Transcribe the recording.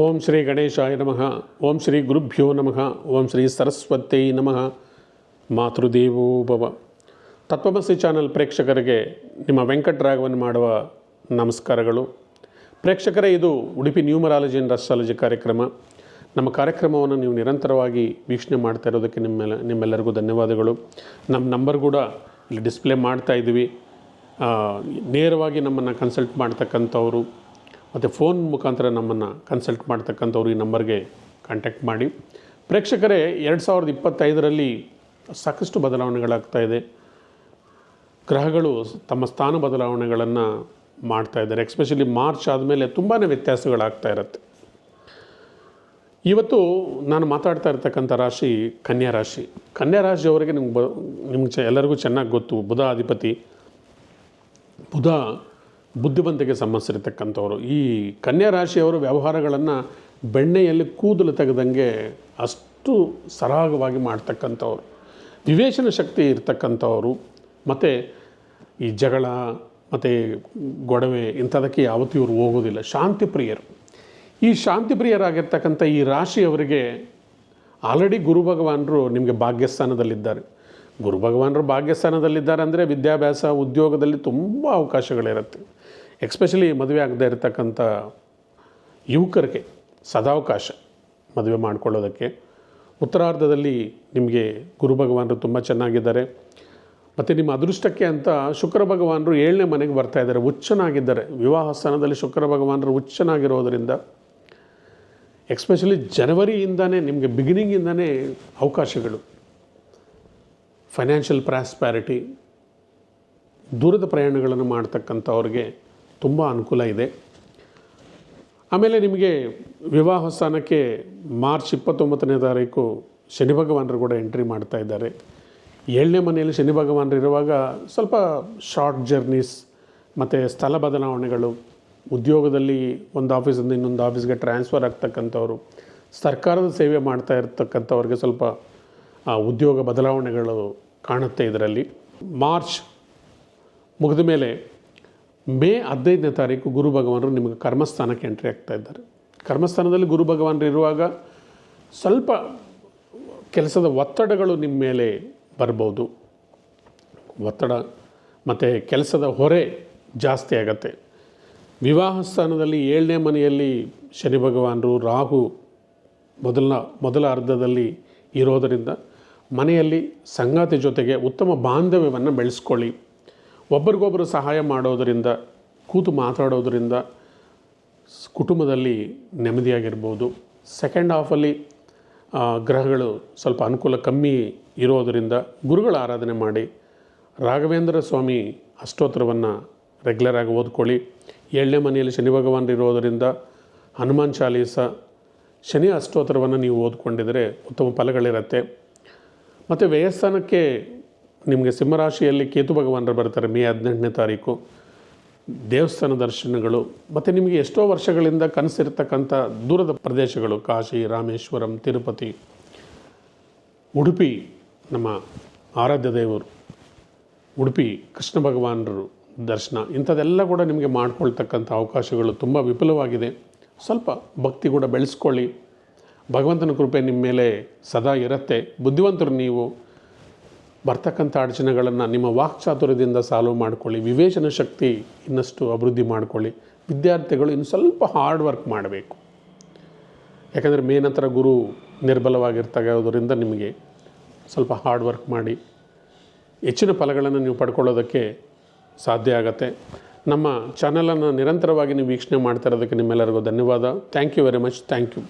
ಓಂ ಶ್ರೀ ಗಣೇಶಾಯ ನಮಃ. ಓಂ ಶ್ರೀ ಗುರುಭ್ಯೋ ನಮಃ. ಓಂ ಶ್ರೀ ಸರಸ್ವತೈ ನಮಃ. ಮಾತೃದೇವೋಭವ ತತ್ವಮಸಿ ಚಾನಲ್ ಪ್ರೇಕ್ಷಕರಿಗೆ ನಿಮ್ಮ ವೆಂಕಟರಾಘವನ್ ಮಾಡುವ ನಮಸ್ಕಾರಗಳು. ಪ್ರೇಕ್ಷಕರೇ, ಇದು ಉಡುಪಿ ನ್ಯೂಮರಾಲಜಿ ಆ್ಯಂಡ್ ಅಸ್ಟ್ರಾಲಜಿ ಕಾರ್ಯಕ್ರಮ. ನಮ್ಮ ಕಾರ್ಯಕ್ರಮವನ್ನು ನೀವು ನಿರಂತರವಾಗಿ ವೀಕ್ಷಣೆ ಮಾಡ್ತಾ ಇರೋದಕ್ಕೆ ನಿಮ್ಮೆಲ್ಲ, ನಿಮ್ಮೆಲ್ಲರಿಗೂ ಧನ್ಯವಾದಗಳು. ನಮ್ಮ ನಂಬರ್ ಕೂಡ ಇಲ್ಲಿ ಡಿಸ್ಪ್ಲೇ ಮಾಡ್ತಾ ಇದ್ದೀವಿ. ನೇರವಾಗಿ ನಮ್ಮನ್ನು ಕನ್ಸಲ್ಟ್ ಮಾಡ್ತಕ್ಕಂಥವ್ರು ಮತ್ತು ಫೋನ್ ಮುಖಾಂತರ ನಮ್ಮನ್ನು ಕನ್ಸಲ್ಟ್ ಮಾಡ್ತಕ್ಕಂಥವ್ರು ಈ ನಂಬರ್ಗೆ ಕಾಂಟ್ಯಾಕ್ಟ್ ಮಾಡಿ. ಪ್ರೇಕ್ಷಕರೇ, ಎರಡು ಸಾವಿರದ ಇಪ್ಪತ್ತೈದರಲ್ಲಿ ಸಾಕಷ್ಟು ಬದಲಾವಣೆಗಳಾಗ್ತಾ ಇದೆ. ಗ್ರಹಗಳು ತಮ್ಮ ಸ್ಥಾನ ಬದಲಾವಣೆಗಳನ್ನು ಮಾಡ್ತಾ ಇದ್ದಾರೆ. ಎಕ್ಸ್ಪೆಷಲಿ ಮಾರ್ಚ್ ಆದಮೇಲೆ ತುಂಬಾ ವ್ಯತ್ಯಾಸಗಳಾಗ್ತಾ ಇರುತ್ತೆ. ಇವತ್ತು ನಾನು ಮಾತಾಡ್ತಾ ಇರ್ತಕ್ಕಂಥ ರಾಶಿ ಕನ್ಯಾ ರಾಶಿ. ಕನ್ಯಾ ರಾಶಿಯವರಿಗೆ ನಿಮ್ಗೆ ಬ ನಿಮ್ಗೆ ಎಲ್ಲರಿಗೂ ಚೆನ್ನಾಗಿ ಗೊತ್ತು. ಬುಧ ಅಧಿಪತಿ ಬುಧ ಬುದ್ಧಿವಂತಿಕೆ ಸಂಬಂಧಿಸಿರ್ತಕ್ಕಂಥವ್ರು. ಈ ಕನ್ಯಾ ರಾಶಿಯವರು ವ್ಯವಹಾರಗಳನ್ನು ಬೆಣ್ಣೆಯಲ್ಲಿ ಕೂದಲು ತೆಗೆದಂಗೆ ಅಷ್ಟು ಸರಾಗವಾಗಿ ಮಾಡ್ತಕ್ಕಂಥವ್ರು. ವಿವೇಚನ ಶಕ್ತಿ ಇರ್ತಕ್ಕಂಥವ್ರು. ಮತ್ತು ಈ ಜಗಳ, ಮತ್ತು ಗೊಡವೆ ಇಂಥದಕ್ಕೆ ಯಾವತ್ತೂ ಇವರು ಹೋಗೋದಿಲ್ಲ. ಶಾಂತಿ ಪ್ರಿಯರು. ಈ ಶಾಂತಿ ಪ್ರಿಯರಾಗಿರ್ತಕ್ಕಂಥ ಈ ರಾಶಿಯವರಿಗೆ ಆಲ್ರೆಡಿ ಗುರು ಭಗವಾನರು ನಿಮಗೆ ಭಾಗ್ಯಸ್ಥಾನದಲ್ಲಿದ್ದಾರೆ. ಗುರು ಭಗವಾನರು ಭಾಗ್ಯಸ್ಥಾನದಲ್ಲಿದ್ದಾರೆ ಅಂದರೆ ವಿದ್ಯಾಭ್ಯಾಸ, ಉದ್ಯೋಗದಲ್ಲಿ ತುಂಬ ಅವಕಾಶಗಳಿರುತ್ತೆ. ಎಕ್ಸ್ಪೆಷಲಿ ಮದುವೆ ಆಗದೇ ಇರತಕ್ಕಂಥ ಯುವಕರಿಗೆ ಸದಾವಕಾಶ ಮದುವೆ ಮಾಡಿಕೊಳ್ಳೋದಕ್ಕೆ. ಉತ್ತರಾರ್ಧದಲ್ಲಿ ನಿಮಗೆ ಗುರು ಭಗವಾನರು ತುಂಬ ಚೆನ್ನಾಗಿದ್ದಾರೆ. ಮತ್ತು ನಿಮ್ಮ ಅದೃಷ್ಟಕ್ಕೆ ಅಂತ ಶುಕ್ರ ಭಗವಾನರು ಏಳನೇ ಮನೆಗೆ ಬರ್ತಾ ಇದ್ದಾರೆ. ಹುಚ್ಚನಾಗಿದ್ದಾರೆ. ವಿವಾಹ ಸ್ಥಾನದಲ್ಲಿ ಶುಕ್ರ ಭಗವಾನರು ಹುಚ್ಚನಾಗಿರೋದರಿಂದ ಎಕ್ಸ್ಪೆಷಲಿ ಜನವರಿಯಿಂದನೇ ನಿಮಗೆ ಬಿಗಿನಿಂಗಿಂದನೇ ಅವಕಾಶಗಳು. ಫೈನಾನ್ಷಿಯಲ್ ಪ್ರಾಸ್ಪ್ಯಾರಿಟಿ ದೂರದ ಪ್ರಯಾಣಗಳನ್ನು ಮಾಡ್ತಕ್ಕಂಥವ್ರಿಗೆ ತುಂಬ ಅನುಕೂಲ ಇದೆ. ಆಮೇಲೆ ನಿಮಗೆ ವಿವಾಹ ಸ್ಥಾನಕ್ಕೆ ಮಾರ್ಚ್ ಇಪ್ಪತ್ತೊಂಬತ್ತನೇ ತಾರೀಕು ಶನಿ ಭಗವಾನರು ಕೂಡ ಎಂಟ್ರಿ ಮಾಡ್ತಾ ಇದ್ದಾರೆ. ಏಳನೇ ಮನೆಯಲ್ಲಿ ಶನಿ ಭಗವಾನರು ಇರುವಾಗ ಸ್ವಲ್ಪ ಶಾರ್ಟ್ ಜರ್ನೀಸ್ ಮತ್ತು ಸ್ಥಳ ಬದಲಾವಣೆಗಳು, ಉದ್ಯೋಗದಲ್ಲಿ ಒಂದು ಆಫೀಸಿಂದ ಇನ್ನೊಂದು ಆಫೀಸ್ಗೆ ಟ್ರಾನ್ಸ್ಫರ್ ಆಗ್ತಕ್ಕಂಥವ್ರು, ಸರ್ಕಾರದ ಸೇವೆ ಮಾಡ್ತಾ ಇರ್ತಕ್ಕಂಥವ್ರಿಗೆ ಸ್ವಲ್ಪ ಉದ್ಯೋಗ ಬದಲಾವಣೆಗಳು ಕಾಣುತ್ತೆ ಇದರಲ್ಲಿ. ಮಾರ್ಚ್ ಮುಗಿದ ಮೇಲೆ ಮೇ ಹದಿನೈದನೇ ತಾರೀಕು ಗುರು ಭಗವಾನರು ನಿಮಗೆ ಕರ್ಮಸ್ಥಾನಕ್ಕೆ ಎಂಟ್ರಿ ಆಗ್ತಾ ಇದ್ದಾರೆ. ಕರ್ಮಸ್ಥಾನದಲ್ಲಿ ಗುರು ಭಗವಾನರು ಇರುವಾಗ ಸ್ವಲ್ಪ ಕೆಲಸದ ಒತ್ತಡಗಳು ನಿಮ್ಮ ಮೇಲೆ ಬರ್ಬೋದು. ಒತ್ತಡ ಮತ್ತು ಕೆಲಸದ ಹೊರೆ ಜಾಸ್ತಿ ಆಗತ್ತೆ. ವಿವಾಹ ಸ್ಥಾನದಲ್ಲಿ ಏಳನೇ ಮನೆಯಲ್ಲಿ ಶನಿ ಭಗವಾನರು, ರಾಹು ಮೊದಲ ಮೊದಲ ಅರ್ಧದಲ್ಲಿ ಇರೋದರಿಂದ ಮನೆಯಲ್ಲಿ ಸಂಗಾತಿ ಜೊತೆಗೆ ಉತ್ತಮ ಬಾಂಧವ್ಯವನ್ನು ಬೆಳೆಸ್ಕೊಳ್ಳಿ. ಒಬ್ರಿಗೊಬ್ಬರು ಸಹಾಯ ಮಾಡೋದರಿಂದ, ಕೂತು ಮಾತಾಡೋದರಿಂದ ಕುಟುಂಬದಲ್ಲಿ ನೆಮ್ಮದಿಯಾಗಿರ್ಬೋದು. ಸೆಕೆಂಡ್ ಹಾಫಲ್ಲಿ ಗ್ರಹಗಳು ಸ್ವಲ್ಪ ಅನುಕೂಲ ಕಮ್ಮಿ ಇರೋದರಿಂದ ಗುರುಗಳ ಆರಾಧನೆ ಮಾಡಿ. ರಾಘವೇಂದ್ರ ಸ್ವಾಮಿ ಅಷ್ಟೋತ್ತರವನ್ನು ರೆಗ್ಯುಲರಾಗಿ ಓದ್ಕೊಳ್ಳಿ. ಏಳನೇ ಮನೆಯಲ್ಲಿ ಶನಿ ಭಗವಾನ್ ಇರೋದರಿಂದ ಹನುಮಾನ್ ಚಾಲೀಸ, ಶನಿ ಅಷ್ಟೋತ್ತರವನ್ನು ನೀವು ಓದ್ಕೊಂಡಿದ್ರೆ ಉತ್ತಮ ಫಲಗಳಿರುತ್ತೆ. ಮತ್ತು ವ್ಯಯಸ್ಥಾನಕ್ಕೆ ನಿಮಗೆ ಸಿಂಹರಾಶಿಯಲ್ಲಿ ಕೇತು ಭಗವಾನರು ಬರ್ತಾರೆ ಮೇ ಹದಿನೆಂಟನೇ ತಾರೀಕು. ದೇವಸ್ಥಾನ ದರ್ಶನಗಳು, ಮತ್ತು ನಿಮಗೆ ಎಷ್ಟೋ ವರ್ಷಗಳಿಂದ ಕನಸಿರ್ತಕ್ಕಂಥ ದೂರದ ಪ್ರದೇಶಗಳು, ಕಾಶಿ, ರಾಮೇಶ್ವರಂ, ತಿರುಪತಿ, ಉಡುಪಿ, ನಮ್ಮ ಆರಾಧ್ಯ ದೇವರು, ಉಡುಪಿ, ಕೃಷ್ಣ ಭಗವಾನರು ದರ್ಶನ ಇಂಥದ್ದೆಲ್ಲ ಕೂಡ ನಿಮಗೆ ಮಾಡ್ಕೊಳ್ತಕ್ಕಂಥ ಅವಕಾಶಗಳು ತುಂಬ ವಿಪುಲವಾಗಿದೆ. ಸ್ವಲ್ಪ ಭಕ್ತಿ ಕೂಡ ಬೆಳೆಸ್ಕೊಳ್ಳಿ. ಭಗವಂತನ ಕೃಪೆ ನಿಮ್ಮ ಮೇಲೆ ಸದಾ ಇರುತ್ತೆ. ಬುದ್ಧಿವಂತರು ನೀವು. ಬರ್ತಕ್ಕಂಥ ಅಡಚಣೆಗಳನ್ನು ನಿಮ್ಮ ವಾಕ್ಚಾತುರ್ಯದಿಂದ ಸಾಲ್ವ್ ಮಾಡ್ಕೊಳ್ಳಿ, ವಿವೇಚನ ಶಕ್ತಿ ಇನ್ನಷ್ಟು ಅಭಿವೃದ್ಧಿ ಮಾಡಿಕೊಳ್ಳಿ. ವಿದ್ಯಾರ್ಥಿಗಳು ಇನ್ನು ಸ್ವಲ್ಪ ಹಾರ್ಡ್ ವರ್ಕ್ ಮಾಡಬೇಕು. ಯಾಕಂದರೆ ಮೇ ನಂತರ ಗುರು ನಿರ್ಬಲವಾಗಿರ್ತಾಗೋದ್ರಿಂದ ನಿಮಗೆ ಸ್ವಲ್ಪ ಹಾರ್ಡ್ ವರ್ಕ್ ಮಾಡಿ, ಹೆಚ್ಚಿನ ಫಲಗಳನ್ನು ನೀವು ಪಡ್ಕೊಳ್ಳೋದಕ್ಕೆ ಸಾಧ್ಯ ಆಗತ್ತೆ. ನಮ್ಮ ಚಾನಲನ್ನು ನಿರಂತರವಾಗಿ ನೀವು ವೀಕ್ಷಣೆ ಮಾಡ್ತಾ ಇರೋದಕ್ಕೆ ನಿಮ್ಮೆಲ್ಲರಿಗೂ ಧನ್ಯವಾದ. Thank you very much thank you